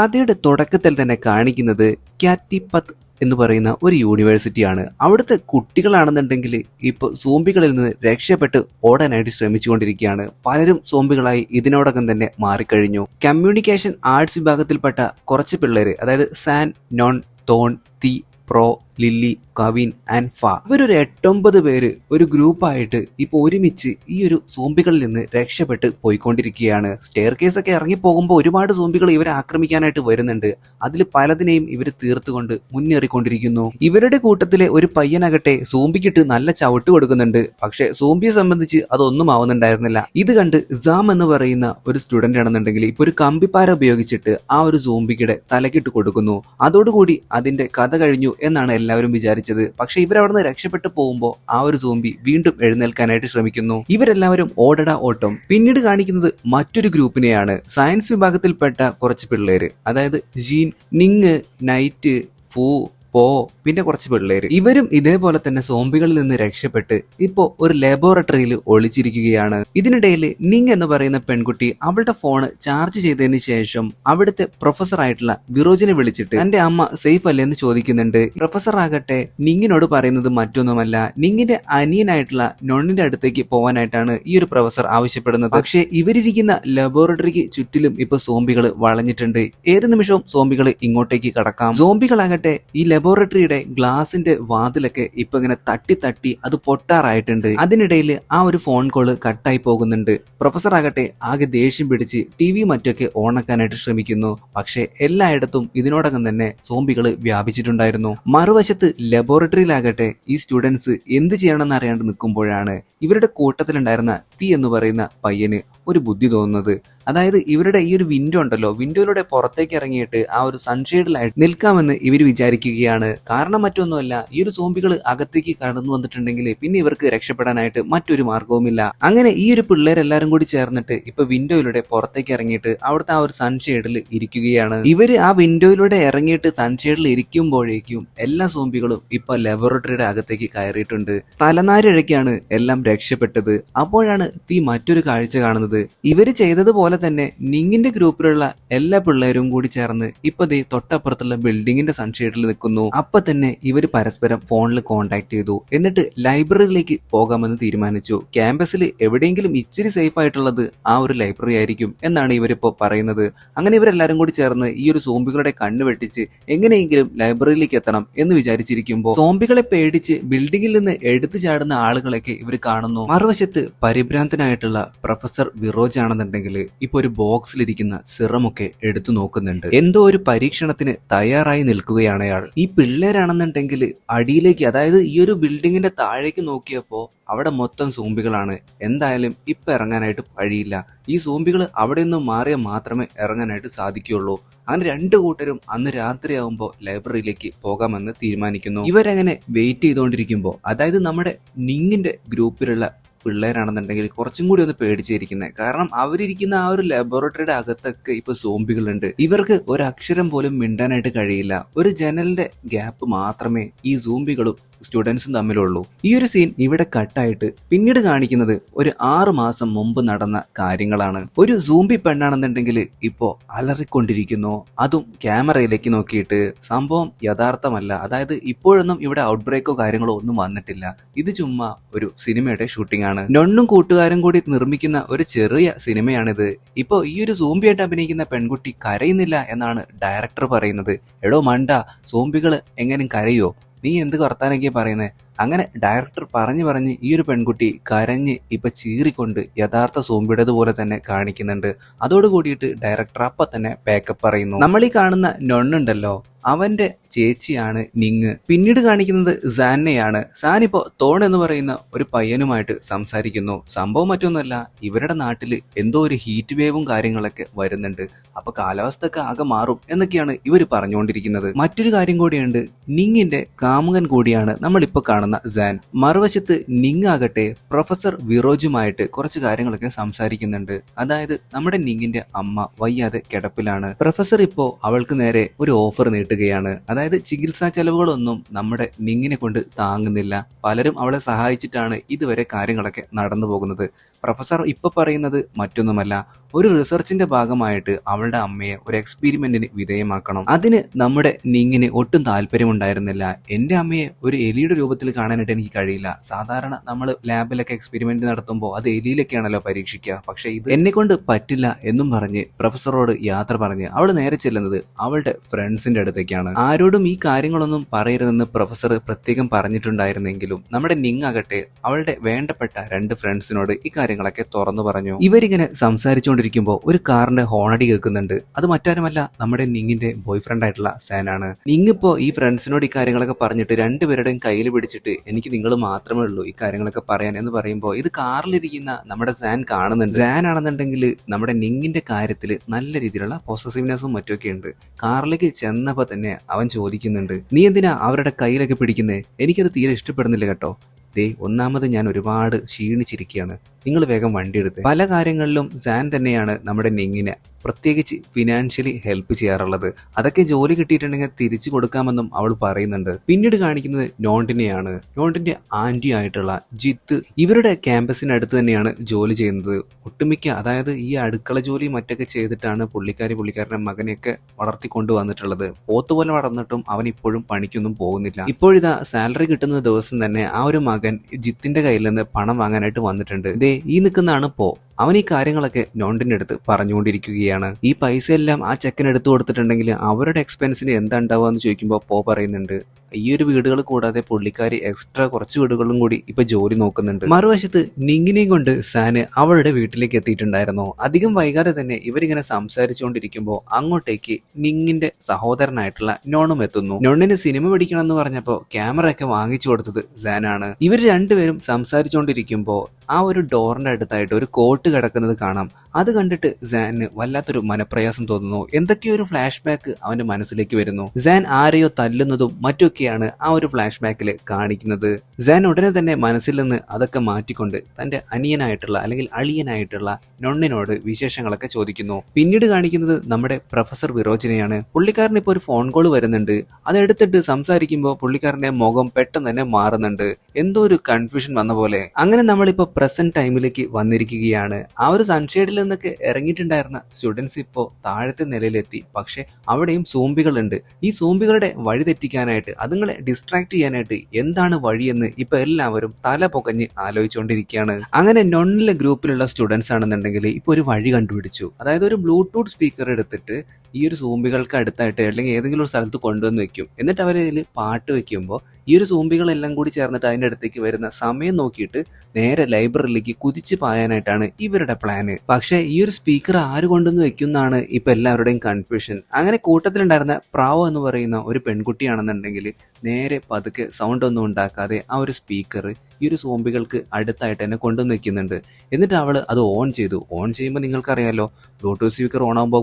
കഥയുടെ തുടക്കത്തിൽ തന്നെ കാണിക്കുന്നത് ക്യാറ്റിപത്ത് എന്ന് പറയുന്ന ഒരു യൂണിവേഴ്സിറ്റിയാണ് അവിടുത്തെ കുട്ടികളാണെന്നുണ്ടെങ്കിൽ ഇപ്പോൾ സോംബികളിൽ നിന്ന് രക്ഷപ്പെട്ട് ഓടാനായിട്ട് ശ്രമിച്ചുകൊണ്ടിരിക്കുകയാണ്. പലരും സോംബികളായി ഇതിനോടകം തന്നെ മാറിക്കഴിഞ്ഞു. കമ്മ്യൂണിക്കേഷൻ ആർട്സ് വിഭാഗത്തിൽപ്പെട്ട കുറച്ച് പിള്ളേര് അതായത് സാൻ നോൺ തോൺ തി പ്രോ ലില്ലി കവിൻ ആൻഡ് ഫ. ഇവരൊരു എട്ടൊമ്പത് പേര് ഒരു ഗ്രൂപ്പായിട്ട് ഇപ്പൊ ഒരുമിച്ച് ഈ ഒരു സോംബികളിൽ നിന്ന് രക്ഷപ്പെട്ട് പോയിക്കൊണ്ടിരിക്കുകയാണ്. സ്റ്റെയർ കേസ് ഒക്കെ ഇറങ്ങി പോകുമ്പോൾ ഒരുപാട് സോംബികൾ ഇവരെ ആക്രമിക്കാനായിട്ട് വരുന്നുണ്ട്. അതിൽ പലതിനെയും ഇവർ തീർത്തുകൊണ്ട് മുന്നേറിക്കൊണ്ടിരിക്കുന്നു. ഇവരുടെ കൂട്ടത്തിലെ ഒരു പയ്യനാകട്ടെ സോംബിക്കിട്ട് നല്ല ചവിട്ട് കൊടുക്കുന്നുണ്ട്. പക്ഷെ സോംബിയെ സംബന്ധിച്ച് അതൊന്നും ആവുന്നുണ്ടായിരുന്നില്ല. ഇത് കണ്ട് ജാം എന്ന് പറയുന്ന ഒരു സ്റ്റുഡന്റ് ആണെന്നുണ്ടെങ്കിൽ ഇപ്പൊ ഒരു കമ്പിപ്പാര ഉപയോഗിച്ചിട്ട് ആ ഒരു സോംബിക്കിടെ തലക്കിട്ട് കൊടുക്കുന്നു. അതോടുകൂടി അതിന്റെ കഥ കഴിഞ്ഞു എന്നാണ് എല്ലാവരും വിചാരിച്ചത്. പക്ഷെ ഇവരവിടുന്ന് രക്ഷപ്പെട്ടു പോകുമ്പോൾ ആ ഒരു സോംബി വീണ്ടും എഴുന്നേൽക്കാനായിട്ട് ശ്രമിക്കുന്നു. ഇവരെല്ലാവരും ഓടട ഓട്ടം. പിന്നീട് കാണിക്കുന്നത് മറ്റൊരു ഗ്രൂപ്പിനെയാണ്. സയൻസ് വിഭാഗത്തിൽപ്പെട്ട കുറച്ച് പിള്ളേര്. അതായത് ജീൻ നിങ് നൈറ്റ് ഫൂ പോ പിന്നെ കുറച്ച് പിള്ളേര്. ഇവരും ഇതേപോലെ തന്നെ സോംബികളിൽ നിന്ന് രക്ഷപ്പെട്ട് ഇപ്പോ ഒരു ലബോറട്ടറിയിൽ ഒളിച്ചിരിക്കുകയാണ്. ഇതിനിടയിൽ നിങ് എന്ന് പറയുന്ന പെൺകുട്ടി അവളുടെ ഫോൺ ചാർജ് ചെയ്തതിന് ശേഷം അവിടുത്തെ പ്രൊഫസർ ആയിട്ടുള്ള വിറോജിനെ വിളിച്ചിട്ട് തന്റെ അമ്മ സേഫ് അല്ലേ? എന്ന് ചോദിക്കുന്നുണ്ട്. പ്രൊഫസർ ആകട്ടെ നിങ്ങിനോട് പറയുന്നത് മറ്റൊന്നുമല്ല. നിങ്ങിന്റെ അനിയനായിട്ടുള്ള നൊണ്ണിന്റെ അടുത്തേക്ക് പോവാനായിട്ടാണ് ഈ ഒരു പ്രൊഫസർ ആവശ്യപ്പെടുന്നത്. പക്ഷേ ഇവരിരിക്കുന്ന ലബോറട്ടറിക്ക് ചുറ്റിലും ഇപ്പൊ സോംബികൾ വളഞ്ഞിട്ടുണ്ട്. ഏത് നിമിഷവും സോംബികൾ ഇങ്ങോട്ടേക്ക് കടക്കാം. സോംബികളാകട്ടെ ഈ ലബോറട്ടറിയുടെ ഗ്ലാസിന്റെ വാതിലൊക്കെ ഇപ്പൊ ഇങ്ങനെ തട്ടി തട്ടി അത് പൊട്ടാറായിട്ടുണ്ട്. അതിനിടയിൽ ആ ഒരു ഫോൺ കോൾ കട്ടായി പോകുന്നുണ്ട്. പ്രൊഫസർ ആകട്ടെ ആകെ ദേഷ്യം പിടിച്ച് ടി വി മറ്റൊക്കെ ഓണാക്കാനായിട്ട് ശ്രമിക്കുന്നു. പക്ഷെ എല്ലായിടത്തും ഇതിനോടകം തന്നെ സോംബികൾ വ്യാപിച്ചിട്ടുണ്ടായിരുന്നു. മറുവശത്ത് ലബോറട്ടറിയിലാകട്ടെ ഈ സ്റ്റുഡൻസ് എന്ത് ചെയ്യണമെന്ന് അറിയാണ്ട് നിൽക്കുമ്പോഴാണ് ഇവരുടെ കൂട്ടത്തിലുണ്ടായിരുന്ന തീ എന്ന് പറയുന്ന പയ്യന് ഒരു ബുദ്ധി തോന്നുന്നത്. അതായത് ഇവരുടെ ഈ ഒരു വിൻഡോ ഉണ്ടല്ലോ വിൻഡോയിലൂടെ പുറത്തേക്ക് ഇറങ്ങിയിട്ട് ആ ഒരു സൺഷെയ്ഡിലായിട്ട് നിൽക്കാമെന്ന് ഇവർ വിചാരിക്കുകയാണ്. കാരണം മറ്റൊന്നുമല്ല ഈ ഒരു സോംബികൾ അകത്തേക്ക് കടന്നു വന്നിട്ടുണ്ടെങ്കിൽ പിന്നെ ഇവർക്ക് രക്ഷപ്പെടാനായിട്ട് മറ്റൊരു മാർഗവുമില്ല അങ്ങനെ ഈ ഒരു പിള്ളേരെല്ലാരും കൂടി ചേർന്നിട്ട് ഇപ്പൊ വിൻഡോയിലൂടെ പുറത്തേക്ക് ഇറങ്ങിയിട്ട് അവിടുത്തെ ആ ഒരു സൺഷെയ്ഡിൽ ഇരിക്കുകയാണ്. ഇവർ ആ വിൻഡോയിലൂടെ ഇറങ്ങിയിട്ട് സൺഷെയ്ഡിൽ ഇരിക്കുമ്പോഴേക്കും എല്ലാ സോംബികളും ഇപ്പൊ ലബോറട്ടറിയുടെ അകത്തേക്ക് കയറിയിട്ടുണ്ട്. തലനാരിഴയ്ക്കാണ് എല്ലാം രക്ഷപ്പെട്ടത്. അപ്പോഴാണ് തീ മറ്റൊരു കാഴ്ച കാണുന്നത്. ഇവർ ചെയ്തതുപോലെ തന്നെ നിങ്ങിന്റെ ഗ്രൂപ്പിലുള്ള എല്ലാ പിള്ളേരും കൂടി ചേർന്ന് ഇപ്പൊ ദേ തൊട്ടപ്പുറത്തുള്ള ബിൽഡിങ്ങിന്റെ സൺഷെയ്ഡിൽ നിൽക്കുന്നു. അപ്പൊ തന്നെ ഇവർ പരസ്പരം ഫോണിൽ കോണ്ടാക്ട് ചെയ്തു. എന്നിട്ട് ലൈബ്രറിയിലേക്ക് പോകാമെന്ന് തീരുമാനിച്ചു. ക്യാമ്പസിൽ എവിടെയെങ്കിലും ഇച്ചിരി സേഫ് ആയിട്ടുള്ളത് ആ ഒരു ലൈബ്രറി ആയിരിക്കും എന്നാണ് ഇവരിപ്പോ പറയുന്നത്. അങ്ങനെ ഇവരെല്ലാരും കൂടി ചേർന്ന് ഈ ഒരു സോംബികളുടെ കണ്ണ് വെട്ടിച്ച് എങ്ങനെയെങ്കിലും ലൈബ്രറിയിലേക്ക് എത്തണം എന്ന് വിചാരിച്ചിരിക്കുമ്പോൾ സോംബികളെ പേടിച്ച് ബിൽഡിങ്ങിൽ നിന്ന് എടുത്തു ചാടുന്ന ആളുകളൊക്കെ ഇവർ കാണുന്നു. മറുവശത്ത് പരിഭ്രാന്തനായിട്ടുള്ള പ്രൊഫസർ വിറോജ് ആണെന്നുണ്ടെങ്കിൽ ഇപ്പൊ ഒരു ബോക്സിലിരിക്കുന്ന സിറമൊക്കെ എടുത്തു നോക്കുന്നുണ്ട്. എന്തോ ഒരു പരീക്ഷണത്തിന് തയ്യാറായി നിൽക്കുകയാണ് അയാൾ ഈ പിള്ളേരാണെന്നുണ്ടെങ്കിൽ അടിയിലേക്ക് അതായത് ഈ ഒരു ബിൽഡിങ്ങിന്റെ താഴേക്ക് നോക്കിയപ്പോ അവിടെ മൊത്തം സൂമ്പികളാണ്. എന്തായാലും ഇപ്പൊ ഇറങ്ങാനായിട്ട് വഴിയില്ല. ഈ സൂമ്പികൾ അവിടെ നിന്ന് മാറിയാൽ മാത്രമേ ഇറങ്ങാനായിട്ട് സാധിക്കുകയുള്ളൂ. അങ്ങനെ രണ്ടു കൂട്ടരും അന്ന് രാത്രിയാവുമ്പോൾ ലൈബ്രറിയിലേക്ക് പോകാമെന്ന് തീരുമാനിക്കുന്നു. ഇവരങ്ങനെ വെയിറ്റ് ചെയ്തുകൊണ്ടിരിക്കുമ്പോൾ അതായത് നമ്മുടെ നിങ്ങിന്റെ ഗ്രൂപ്പിലുള്ള പിള്ളേരാണെന്നുണ്ടെങ്കിൽ കുറച്ചും കൂടി ഒന്ന് പേടിച്ചിരിക്കുന്നത് കാരണം അവരിയ്ക്കുന്ന ആ ഒരു ലബോറട്ടറിയുടെ അകത്തൊക്കെ ഇപ്പൊ സോംബികളുണ്ട്. ഇവർക്ക് ഒരു അക്ഷരം പോലും മിണ്ടാനായിട്ട് കഴിയില്ല. ഒരു ജനലിന്റെ ഗ്യാപ്പ് മാത്രമേ ഈ സൂംബികളും സ്റ്റുഡൻസും തമ്മിലുള്ളൂ. ഈ ഒരു സീൻ ഇവിടെ കട്ടായിട്ട് പിന്നീട് കാണിക്കുന്നത് ഒരു ആറു മാസം മുമ്പ് നടന്ന കാര്യങ്ങളാണ്. ഒരു സൂംബി പെണ്ണാണെന്നുണ്ടെങ്കിൽ ഇപ്പോ അലറിക്കൊണ്ടിരിക്കുന്നു. അതും ക്യാമറയിലേക്ക് നോക്കിയിട്ട് സംഭവം യഥാർത്ഥമല്ല. അതായത് ഇപ്പോഴൊന്നും ഇവിടെ ഔട്ട് ബ്രേക്കോ കാര്യങ്ങളോ ഒന്നും വന്നിട്ടില്ല. ഇത് ചുമ്മാ ഒരു സിനിമയുടെ ഷൂട്ടിംഗ് ആണ്. നൊണ്ണും കൂട്ടുകാരും കൂടി നിർമ്മിക്കുന്ന ഒരു ചെറിയ സിനിമയാണിത്. ഇപ്പോ ഈ ഒരു സൂംബിയായിട്ട് അഭിനയിക്കുന്ന പെൺകുട്ടി കരയുന്നില്ല എന്നാണ് ഡയറക്ടർ പറയുന്നത്. എടോ മണ്ട സോംബികൾ എങ്ങനെ കരയോ? നീ എന്ത് വർത്താനൊക്കെയാ പറയുന്നത് അങ്ങനെ ഡയറക്ടർ പറഞ്ഞു പറഞ്ഞ് ഈ ഒരു പെൺകുട്ടി കരഞ്ഞ് ഇപ്പൊ ചീറിക്കൊണ്ട് യഥാർത്ഥ സോമ്പിടതുപോലെ തന്നെ കാണിക്കുന്നുണ്ട്. അതോട് കൂടിയിട്ട് ഡയറക്ടർ അപ്പൊ തന്നെ പേക്കപ്പ് പറയുന്നു. നമ്മൾ ഈ കാണുന്ന നൊണ്ണുണ്ടല്ലോ അവന്റെ ചേച്ചിയാണ് നിങ് പിന്നീട് കാണിക്കുന്നത് സാനെയാണ് സാൻ ഇപ്പോ തോൺ എന്ന് പറയുന്ന ഒരു പയ്യനുമായിട്ട് സംസാരിക്കുന്നു. സംഭവം മറ്റൊന്നുമല്ല ഇവരുടെ നാട്ടിൽ എന്തോ ഒരു ഹീറ്റ് വേവും കാര്യങ്ങളൊക്കെ വരുന്നുണ്ട്. അപ്പൊ കാലാവസ്ഥ ഒക്കെ ആകെ മാറും എന്നൊക്കെയാണ് ഇവർ പറഞ്ഞുകൊണ്ടിരിക്കുന്നത്. മറ്റൊരു കാര്യം കൂടിയുണ്ട് നിങ്ങിന്റെ കാമുകൻ കൂടിയാണ് നമ്മൾ ഇപ്പൊ കാണുന്ന സാൻ മറുവശത്ത് നിങ് ആകട്ടെ പ്രൊഫസർ വിറോജുമായിട്ട് കുറച്ച് കാര്യങ്ങളൊക്കെ സംസാരിക്കുന്നുണ്ട്. അതായത് നമ്മുടെ നിങ്ങിന്റെ അമ്മ വയ്യാതെ കിടപ്പിലാണ്. പ്രൊഫസർ ഇപ്പോ അവൾക്ക് നേരെ ഒരു ഓഫർ നീട്ടുകയാണ്. അതായത് ചികിത്സാ ചെലവുകളൊന്നും നമ്മുടെ നിങ്ങിനെ കൊണ്ട് താങ്ങുന്നില്ല. പലരും അവളെ സഹായിച്ചിട്ടാണ് ഇതുവരെ കാര്യങ്ങളൊക്കെ നടന്നു പോകുന്നത്. പ്രൊഫസർ ഇപ്പൊ പറയുന്നത് മറ്റൊന്നുമല്ല. ഒരു റിസർച്ചിന്റെ ഭാഗമായിട്ട് അവളുടെ അമ്മയെ ഒരു എക്സ്പെരിമെന്റിന് വിധേയമാക്കണം. അതിന് നമ്മുടെ നിങ്ങിന് ഒട്ടും താല്പര്യമുണ്ടായിരുന്നില്ല. എന്റെ അമ്മയെ ഒരു എലിയുടെ രൂപത്തിൽ കാണാനായിട്ട് എനിക്ക് കഴിയില്ല. സാധാരണ നമ്മൾ ലാബിലൊക്കെ എക്സ്പെരിമെന്റ് നടത്തുമ്പോൾ അത് എലിയിലൊക്കെയാണല്ലോ പരീക്ഷിക്കുക പക്ഷേ ഇത് എന്നെ കൊണ്ട് പറ്റില്ല എന്നും പറഞ്ഞ് പ്രൊഫസറോട് യാത്ര പറഞ്ഞ് അവൾ നേരെ ചെല്ലുന്നത് അവളുടെ ഫ്രണ്ട്സിന്റെ അടുത്തേക്കാണ്. ആരോടും ഈ കാര്യങ്ങളൊന്നും പറയരുതെന്ന് പ്രൊഫസർ പ്രത്യേകം പറഞ്ഞിട്ടുണ്ടായിരുന്നെങ്കിലും നമ്മുടെ നിങ് ആകട്ടെ അവളുടെ വേണ്ടപ്പെട്ട രണ്ട് ഫ്രണ്ട്സിനോട് ഈ കാര്യങ്ങളൊക്കെ തുറന്നു പറഞ്ഞു. ഇവരിങ്ങനെ സംസാരിച്ചുകൊണ്ടിരിക്കുമ്പോൾ ഒരു കാറിന്റെ ഹോണടി കേൾക്കുന്നുണ്ട്. അത് മറ്റാരുമല്ല നമ്മുടെ നിങ്ങിന്റെ ബോയ് ഫ്രണ്ട് ആയിട്ടുള്ള സാനാണ്. നിങ്ങിപ്പോ ഈ ഫ്രണ്ട്സിനോട് ഈ കാര്യങ്ങളൊക്കെ പറഞ്ഞിട്ട് രണ്ടുപേരുടെയും കയ്യിൽ പിടിച്ചിട്ട് എനിക്ക് നിങ്ങൾ മാത്രമേ ഉള്ളൂ ഈ കാര്യങ്ങളൊക്കെ പറയാൻ എന്ന് പറയുമ്പോൾ ഇത് കാറിലിരിക്കുന്ന നമ്മുടെ സാൻ കാണുന്നുണ്ട്. സാൻ ആണെന്നുണ്ടെങ്കിൽ നമ്മുടെ നിങ്ങിന്റെ കാര്യത്തിൽ നല്ല രീതിയിലുള്ള പോസസീവ്നെസ്സും മറ്റൊക്കെ ഉണ്ട്. കാറിലേക്ക് ചെന്നപ്പോൾ തന്നെ അവൻ ചോദിക്കുന്നുണ്ട് നീ എന്തിനാ അവരുടെ കയ്യിലൊക്കെ പിടിക്കുന്നത് എനിക്കത് തീരെ ഇഷ്ടപ്പെടുന്നില്ല കേട്ടോ. ദേ ഒന്നാമത് ഞാൻ ഒരുപാട് ക്ഷീണിച്ചിരിക്കുകയാണ് നിങ്ങൾ വേഗം വണ്ടി എടുത്ത്. പല കാര്യങ്ങളിലും സാൻ തന്നെയാണ് നമ്മുടെ നിങ്ങിനെ പ്രത്യേകിച്ച് ഫിനാൻഷ്യലി ഹെൽപ്പ് ചെയ്യാറുള്ളത്. അതൊക്കെ ജോലി കിട്ടിയിട്ടുണ്ടെങ്കിൽ തിരിച്ചു കൊടുക്കാമെന്നും അവൾ പറയുന്നുണ്ട്. പിന്നീട് കാണിക്കുന്നത് നോണ്ടിനെയാണ്. നോണ്ടിന്റെ ആന്റി ആയിട്ടുള്ള ജിത്ത് ഇവരുടെ ക്യാമ്പസിനടുത്ത് തന്നെയാണ് ജോലി ചെയ്യുന്നത്. ഒട്ടുമിക്ക അതായത് ഈ അടുക്കള ജോലി മറ്റൊക്കെ ചെയ്തിട്ടാണ് പുള്ളിക്കാരി പുള്ളിക്കാരന്റെ മകനെയൊക്കെ വളർത്തിക്കൊണ്ടു വന്നിട്ടുള്ളത്. പോത്തുപോലെ വളർന്നിട്ടും അവൻ ഇപ്പോഴും പണിക്കൊന്നും പോകുന്നില്ല. ഇപ്പോഴിതാ സാലറി കിട്ടുന്ന ദിവസം തന്നെ ആ ഒരു മകൻ ജിത്തിന്റെ കയ്യിൽ നിന്ന് പണം വാങ്ങാനായിട്ട് വന്നിട്ടുണ്ട്. ദേ ഈ നിൽക്കുന്നതാണ് പോ. അവൻ ഈ കാര്യങ്ങളൊക്കെ നോണ്ടിന്റെ അടുത്ത് പറഞ്ഞുകൊണ്ടിരിക്കുകയാണ്. ഈ പൈസ എല്ലാം ആ ചെക്കൻ എടുത്തു കൊടുത്തിട്ടുണ്ടെങ്കിൽ അവരുടെ എക്സ്പെൻസിന് എന്താ ഉണ്ടാവുക എന്ന് ചോദിക്കുമ്പോൾ പോ പറയുന്നുണ്ട്. ഈ ഒരു വീടുകൾ കൂടാതെ പുള്ളിക്കാരി എക്സ്ട്രാ കുറച്ച് വീടുകളും കൂടി ഇപ്പൊ ജോലി നോക്കുന്നുണ്ട്. മറുവശത്ത് നിങ്ങിനെയും കൊണ്ട് സാന് അവളുടെ വീട്ടിലേക്ക് എത്തിയിട്ടുണ്ടായിരുന്നു. അധികം വൈകാതെ തന്നെ ഇവരിങ്ങനെ സംസാരിച്ചുകൊണ്ടിരിക്കുമ്പോൾ അങ്ങോട്ടേക്ക് നിങ്ങിന്റെ സഹോദരനായിട്ടുള്ള നോണും എത്തുന്നു. നോണിന് സിനിമ പിടിക്കണം എന്ന് പറഞ്ഞപ്പോ ക്യാമറ ഒക്കെ വാങ്ങിച്ചു കൊടുത്തത് സാനാണ്. ഇവർ രണ്ടുപേരും സംസാരിച്ചുകൊണ്ടിരിക്കുമ്പോൾ ആ ഒരു ഡോറിന്റെ അടുത്തായിട്ട് ഒരു കോട്ട് കിടക്കുന്നത് കാണാം. അത് കണ്ടിട്ട് സാന് വല്ലാത്തൊരു മനപ്രയാസം തോന്നുന്നു. എന്തൊക്കെയോ ഒരു ഫ്ലാഷ് ബാക്ക് അവന്റെ മനസ്സിലേക്ക് വരുന്നു. സാൻ ആരെയോ തല്ലുന്നതും മറ്റൊക്കെയാണ് ആ ഒരു ഫ്ലാഷ് ബാക്കിൽ കാണിക്കുന്നത്. സാൻ ഉടനെ തന്നെ മനസ്സിൽ നിന്ന് അതൊക്കെ മാറ്റിക്കൊണ്ട് തന്റെ അനിയനായിട്ടുള്ള അല്ലെങ്കിൽ അളിയനായിട്ടുള്ള നൊണ്ണിനോട് വിശേഷങ്ങളൊക്കെ ചോദിക്കുന്നു. പിന്നീട് കാണിക്കുന്നത് നമ്മുടെ പ്രൊഫസർ വിറോചനെയാണ്. പുള്ളിക്കാരന് ഇപ്പോൾ ഒരു ഫോൺ കോൾ വരുന്നുണ്ട്. അതെടുത്തിട്ട് സംസാരിക്കുമ്പോൾ പുള്ളിക്കാരന്റെ മുഖം പെട്ടെന്ന് തന്നെ മാറുന്നുണ്ട്. എന്തോ ഒരു കൺഫ്യൂഷൻ വന്ന പോലെ. അങ്ങനെ നമ്മളിപ്പോ പ്രസന്റ് ടൈമിലേക്ക് വന്നിരിക്കുകയാണ്. ആ ഒരു സൺഷെയ്ഡിൽ നിന്നൊക്കെ ഇറങ്ങിയിട്ടുണ്ടായിരുന്ന സ്റ്റുഡൻസ് ഇപ്പോൾ താഴത്തെ നിലയിലെത്തി. പക്ഷെ അവിടെയും സൂമ്പികളുണ്ട് ഈ സൂമ്പികളുടെ വഴി തെറ്റിക്കാനായിട്ട് അതുങ്ങളെ ഡിസ്ട്രാക്ട് ചെയ്യാനായിട്ട് എന്താണ് വഴിയെന്ന് ഇപ്പൊ എല്ലാവരും തല പുകഞ്ഞ് ആലോചിച്ചുകൊണ്ടിരിക്കുകയാണ് അങ്ങനെ നൊണ്ണിലെ ഗ്രൂപ്പിലുള്ള സ്റ്റുഡൻസ് ആണെന്നുണ്ടെങ്കിൽ ഇപ്പൊ ഒരു വഴി കണ്ടുപിടിച്ചു. അതായത് ഒരു ബ്ലൂടൂത്ത് സ്പീക്കർ എടുത്തിട്ട് ഈ ഒരു സൂമ്പികൾക്ക് അടുത്തായിട്ട് അല്ലെങ്കിൽ ഏതെങ്കിലും ഒരു സ്ഥലത്ത് കൊണ്ടുവന്ന് വെക്കും. എന്നിട്ട് അവർ ഇതിൽ പാട്ട് വെക്കുമ്പോൾ ഈ ഒരു സൂമ്പികളെല്ലാം കൂടി ചേർന്നിട്ട് അതിന്റെ അടുത്തേക്ക് വരുന്ന സമയം നോക്കിയിട്ട് നേരെ ലൈബ്രറിയിലേക്ക് കുതിച്ച് പായാനായിട്ടാണ് ഇവരുടെ പ്ലാന്. പക്ഷേ ഈ ഒരു സ്പീക്കർ ആര് കൊണ്ടുവന്ന് വെക്കുന്നതാണ് ഇപ്പൊ എല്ലാവരുടെയും കൺഫ്യൂഷൻ അങ്ങനെ കൂട്ടത്തിലുണ്ടായിരുന്ന പ്രാവോ എന്ന് പറയുന്ന ഒരു പെൺകുട്ടിയാണെന്നുണ്ടെങ്കിൽ നേരെ പതുക്കെ സൗണ്ട് ഒന്നും ഉണ്ടാക്കാതെ ആ ഒരു സ്പീക്കർ ഈ ഒരു സോംബികൾക്ക് അടുത്തായിട്ട് എന്നെ കൊണ്ടുവന്ന് നിൽക്കുന്നുണ്ട് എന്നിട്ട് അവൾ അത് ഓൺ ചെയ്തു. ഓൺ ചെയ്യുമ്പോൾ നിങ്ങൾക്കറിയാലോ ബ്ലൂടൂത്ത് സ്പീക്കർ ഓൺ ആകുമ്പോൾ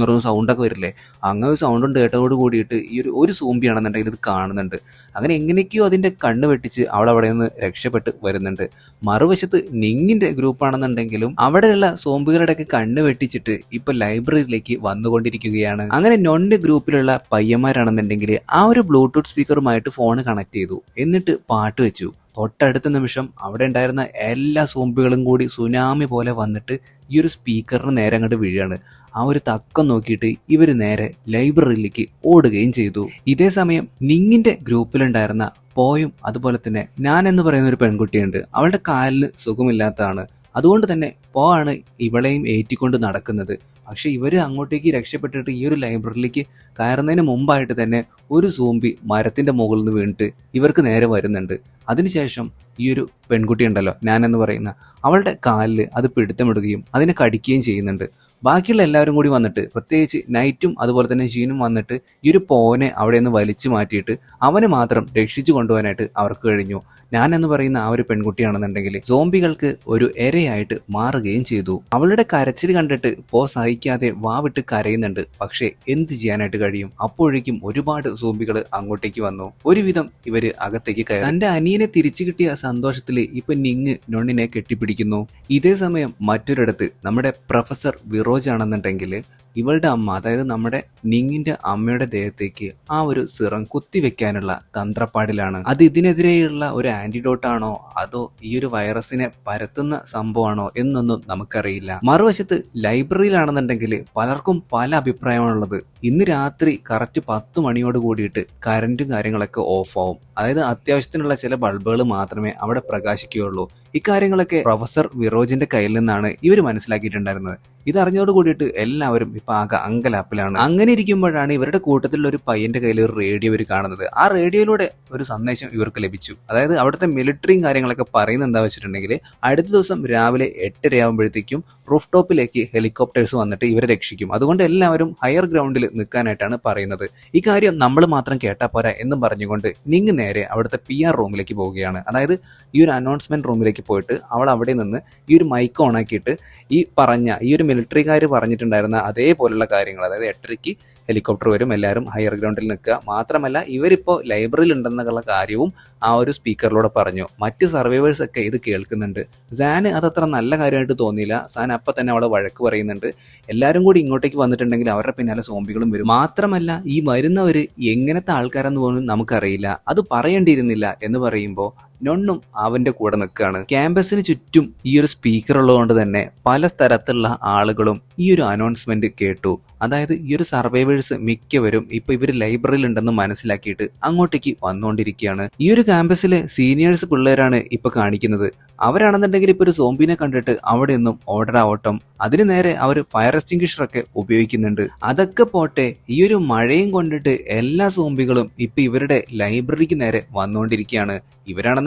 പറയുന്ന സൗണ്ടൊക്കെ വരില്ലേ? അങ്ങനെ ഒരു സൗണ്ട് ഉണ്ട് കേട്ടതോട് കൂടിയിട്ട് ഈ ഒരു ഒരു സോംബിയാണെന്നുണ്ടെങ്കിൽ ഇത് കാണുന്നുണ്ട്. അങ്ങനെ എങ്ങനെയൊക്കെയോ അതിന്റെ കണ്ണ് വെട്ടിച്ച് അവൾ അവിടെ നിന്ന് രക്ഷപ്പെട്ട് വരുന്നുണ്ട്. മറുവശത്ത് നിങ്ങിന്റെ ഗ്രൂപ്പാണെന്നുണ്ടെങ്കിലും അവിടെയുള്ള സോംബികളുടെയൊക്കെ കണ്ണ് വെട്ടിച്ചിട്ട് ഇപ്പൊ ലൈബ്രറിയിലേക്ക് വന്നുകൊണ്ടിരിക്കുകയാണ്. അങ്ങനെ നൊണ്ട് ഗ്രൂപ്പിലുള്ള പയ്യന്മാരാണെന്നുണ്ടെങ്കിൽ ആ ഒരു ബ്ലൂടൂത്ത് സ്പീക്കറുമായിട്ട് ഫോൺ കണക്ട് ചെയ്തു. എന്നിട്ട് പാട്ട് വെച്ചു. തൊട്ടടുത്ത നിമിഷം അവിടെ ഉണ്ടായിരുന്ന എല്ലാ സോംബികളും കൂടി സുനാമി പോലെ വന്നിട്ട് ഈ ഒരു സ്പീക്കറിന് നേരെ അങ്ങോട്ട് വീഴാണ് ആ ഒരു തക്കം നോക്കിയിട്ട് ഇവർ നേരെ ലൈബ്രറിയിലേക്ക് ഓടുകയും ചെയ്തു. ഇതേ സമയം നിങ്ങിന്റെ ഗ്രൂപ്പിലുണ്ടായിരുന്ന പോയും അതുപോലെ തന്നെ ഞാൻ എന്ന് പറയുന്ന ഒരു പെൺകുട്ടിയുണ്ട്. അവളുടെ കാലിന് സുഖമില്ലാത്തതാണ്. അതുകൊണ്ട് തന്നെ പോ ആണ് ഇവളെയും ഏറ്റിക്കൊണ്ട് നടക്കുന്നത്. പക്ഷെ ഇവർ അങ്ങോട്ടേക്ക് രക്ഷപ്പെട്ടിട്ട് ഈ ഒരു ലൈബ്രറിയിലേക്ക് കയറുന്നതിന് മുമ്പായിട്ട് തന്നെ ഒരു സൂമ്പി മരത്തിന്റെ മുകളിൽ നിന്ന് വീണിട്ട് ഇവർക്ക് നേരെ വരുന്നുണ്ട്. അതിനുശേഷം ഈ ഒരു പെൺകുട്ടി ഉണ്ടല്ലോ ഞാൻ എന്ന് പറയുന്ന അവളുടെ കാലിൽ അത് പിടുത്തമിടുകയും അതിനെ കടിക്കുകയും ചെയ്യുന്നുണ്ട്. ബാക്കിയുള്ള എല്ലാവരും കൂടി വന്നിട്ട് പ്രത്യേകിച്ച് നൈറ്റും അതുപോലെ തന്നെ ഷീനും വന്നിട്ട് ഈ ഒരു പോനെ അവിടെ നിന്ന് വലിച്ചു മാറ്റിയിട്ട് അവനെ മാത്രം രക്ഷിച്ചു കൊണ്ടുപോകാനായിട്ട് അവർക്ക് കഴിഞ്ഞു. ഞാൻ എന്ന് പറയുന്ന ആ ഒരു പെൺകുട്ടിയാണെന്നുണ്ടെങ്കിൽ സോംബികൾക്ക് ഒരു എരയായിട്ട് മാറുകയും ചെയ്തു. അവളുടെ കരച്ചിൽ കണ്ടിട്ട് പോ സഹിക്കാതെ വാവിട്ട് കരയുന്നുണ്ട്. പക്ഷേ എന്ത് ചെയ്യാനായിട്ട് കഴിയും? അപ്പോഴേക്കും ഒരുപാട് സോംബികൾ അങ്ങോട്ടേക്ക് വന്നു. ഒരുവിധം ഇവർ അകത്തേക്ക് കയറി. തന്റെ അനിയനെ തിരിച്ചു കിട്ടിയ സന്തോഷത്തിൽ ഇപ്പൊ നിങ് നൊണ്ണിനെ കെട്ടിപ്പിടിക്കുന്നു. ഇതേ സമയം മറ്റൊരിടത്ത് നമ്മുടെ പ്രൊഫസർ വിറോജ് ആണെന്നുണ്ടെങ്കിൽ ഇവളുടെ അമ്മ അതായത് നമ്മുടെ നിങ്ങിന്റെ അമ്മയുടെ ദേഹത്തേക്ക് ആ ഒരു സിറം കുത്തിവെക്കാനുള്ള തന്ത്രപ്പാടിലാണ്. അത് ഇതിനെതിരെയുള്ള ഒരു ആന്റിഡോട്ട് ആണോ? അതോ ഈ ഒരു വൈറസിനെ പരത്തുന്ന സംഭവമാണോ എന്നൊന്നും നമുക്കറിയില്ല. മറുവശത്ത് ലൈബ്രറിയിലാണെന്നുണ്ടെങ്കിൽ പലർക്കും പല അഭിപ്രായമാണുള്ളത്. ഇന്ന് രാത്രി കറക്റ്റ് പത്ത് മണിയോട് കൂടിയിട്ട് കറന്റും കാര്യങ്ങളൊക്കെ ഓഫ് ആവും. അതായത് അത്യാവശ്യത്തിനുള്ള ചില ബൾബുകൾ മാത്രമേ അവിടെ പ്രകാശിക്കുകയുള്ളൂ. ഇക്കാര്യങ്ങളൊക്കെ പ്രൊഫസർ വിറോജിന്റെ കയ്യിൽ നിന്നാണ് ഇവർ മനസ്സിലാക്കിയിട്ടുണ്ടായിരുന്നത്. ഇതറിഞ്ഞോട് കൂടിയിട്ട് എല്ലാവരും ഇപ്പൊ ആകെ അങ്കലാപ്പിലാണ്. അങ്ങനെ ഇരിക്കുമ്പോഴാണ് ഇവരുടെ കൂട്ടത്തിലുള്ള ഒരു പയ്യന്റെ കയ്യിൽ ഒരു റേഡിയോ ഇവർ കാണുന്നത്. ആ റേഡിയോയിലൂടെ ഒരു സന്ദേശം ഇവർക്ക് ലഭിച്ചു. അതായത് അവിടുത്തെ മിലിറ്ററിയും കാര്യങ്ങളൊക്കെ പറയുന്നത് എന്താ വെച്ചിട്ടുണ്ടെങ്കിൽ അടുത്ത ദിവസം രാവിലെ എട്ടരയാകുമ്പോഴത്തേക്കും റൂഫ് ടോപ്പിലേക്ക് ഹെലികോപ്റ്റേഴ്സ് വന്നിട്ട് ഇവരെ രക്ഷിക്കും. അതുകൊണ്ട് എല്ലാവരും ഹയർ ഗ്രൗണ്ടിൽ നിൽക്കാനായിട്ടാണ് പറയുന്നത്. ഈ കാര്യം നമ്മൾ മാത്രം കേട്ടാ പോരാ എന്നും പറഞ്ഞുകൊണ്ട് നിങ്ങ് നേരെ അവിടുത്തെ പി റൂമിലേക്ക് പോവുകയാണ്. അതായത് ഈ ഒരു അനൗൺസ്മെന്റ് റൂമിലേക്ക് പോയിട്ട് അവൾ അവിടെ നിന്ന് ഈ ഒരു മൈക്ക് ഓൺ ആക്കിയിട്ട് ഈ പറഞ്ഞ ഈ ഒരു മിലിറ്ററിക്കാർ പറഞ്ഞിട്ടുണ്ടായിരുന്ന അതേപോലുള്ള കാര്യങ്ങൾ അതായത് എട്ടരയ്ക്ക് ഹെലികോപ്റ്റർ വരും എല്ലാവരും ഹയർ ഗ്രൗണ്ടിൽ നിൽക്കുക. മാത്രമല്ല ഇവരിപ്പോൾ ലൈബ്രറിയിൽ ഉണ്ടെന്നുള്ള കാര്യവും ആ ഒരു സ്പീക്കറിലൂടെ പറഞ്ഞു. മറ്റ് സർവൈവേഴ്സ് ഒക്കെ ഇത് കേൾക്കുന്നുണ്ട്. സാന് അതത്ര നല്ല കാര്യമായിട്ട് തോന്നിയില്ല. സാൻ അപ്പം തന്നെ അവിടെ വഴക്ക് പറയുന്നുണ്ട്. എല്ലാവരും കൂടി ഇങ്ങോട്ടേക്ക് വന്നിട്ടുണ്ടെങ്കിൽ അവരുടെ പിന്നാലെ സോംബികളും വരും. മാത്രമല്ല ഈ വരുന്നവർ എങ്ങനത്തെ ആൾക്കാരെന്ന് പോലും നമുക്കറിയില്ല. അത് പറയേണ്ടിയിരുന്നില്ല എന്ന് പറയുമ്പോൾ നൊണ്ണും അവന്റെ കൂടെ നിൽക്കുകയാണ്. ക്യാമ്പസിന് ചുറ്റും ഈ ഒരു സ്പീക്കർ ഉള്ളതുകൊണ്ട് തന്നെ പല സ്ഥലത്തുള്ള ആളുകളും ഈ ഒരു അനൗൺസ്മെന്റ് കേട്ടു. അതായത് ഈ ഒരു സർവൈവേഴ്സ് മിക്കവരും ഇപ്പൊ ഇവർ ലൈബ്രറിയിൽ ഉണ്ടെന്ന് മനസ്സിലാക്കിയിട്ട് അങ്ങോട്ടേക്ക് വന്നുകൊണ്ടിരിക്കുകയാണ്. ഈ ഒരു ക്യാമ്പസിലെ സീനിയേഴ്സ് പിള്ളേരാണ് ഇപ്പൊ കാണിക്കുന്നത്. അവരാണെന്നുണ്ടെങ്കിൽ ഇപ്പൊ ഒരു സോംബിനെ കണ്ടിട്ട് അവിടെ നിന്നും ഓർഡർ ആവട്ടം. അതിന് നേരെ അവർ ഫയർ എക്സ്റ്റിംഗ്വിഷർ ഒക്കെ ഉപയോഗിക്കുന്നുണ്ട്. അതൊക്കെ പോട്ടെ ഈ ഒരു മഴയും കൊണ്ടിട്ട് എല്ലാ സോംബികളും ഇപ്പൊ ഇവരുടെ ലൈബ്രറിക്ക് നേരെ വന്നുകൊണ്ടിരിക്കുകയാണ്.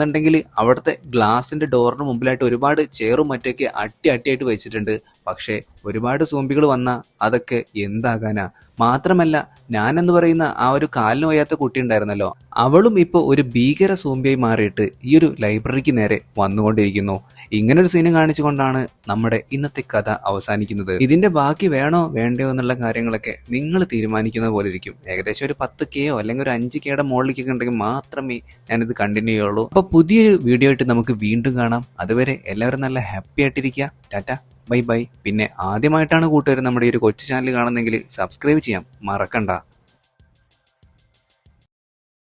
ഇവരാണെന്നുണ്ടെങ്കിൽ അവിടുത്തെ ഗ്ലാസിന്റെ ഡോറിന് മുമ്പിലായിട്ട് ഒരുപാട് ചെയറും മറ്റൊക്കെ അട്ടി അട്ടിയായിട്ട് വെച്ചിട്ടുണ്ട്. പക്ഷേ ഒരുപാട് സോംബികൾ വന്ന അതൊക്കെ എന്താകാനാ? മാത്രമല്ല ഞാൻ എന്ന് പറയുന്ന ആ ഒരു കാലിന് വയ്യാത്ത കുട്ടി ഉണ്ടായിരുന്നല്ലോ. അവളും ഇപ്പോൾ ഒരു ഭീകര സോംബിയായി മാറിയിട്ട് ഈ ഒരു ലൈബ്രറിക്ക് നേരെ വന്നുകൊണ്ടിരിക്കുന്നു. ഇങ്ങനൊരു സീന് കാണിച്ചുകൊണ്ടാണ് നമ്മുടെ ഇന്നത്തെ കഥ അവസാനിക്കുന്നത്. ഇതിന്റെ ബാക്കി വേണോ വേണ്ടയോ എന്നുള്ള കാര്യങ്ങളൊക്കെ നിങ്ങൾ തീരുമാനിക്കുന്ന പോലെ ഇരിക്കും. ഏകദേശം ഒരു പത്ത് കെയോ അല്ലെങ്കിൽ ഒരു അഞ്ച് കെയുടെ മുകളിലേക്കൊക്കെ ഉണ്ടെങ്കിൽ മാത്രമേ ഞാനിത് കണ്ടിന്യൂ ചെയ്യുള്ളൂ. അപ്പൊ പുതിയൊരു വീഡിയോ ആയിട്ട് നമുക്ക് വീണ്ടും കാണാം. അതുവരെ എല്ലാവരും നല്ല ഹാപ്പി ആയിട്ടിരിക്കുക. Tata bye bye. പിന്നെ ആദ്യമായിട്ടാണ് കൂട്ടുകാർ നമ്മുടെ ഈ ഒരു കൊച്ചു ചാനൽ കാണുന്നെങ്കിൽ സബ്സ്ക്രൈബ് ചെയ്യാം മറക്കണ്ട.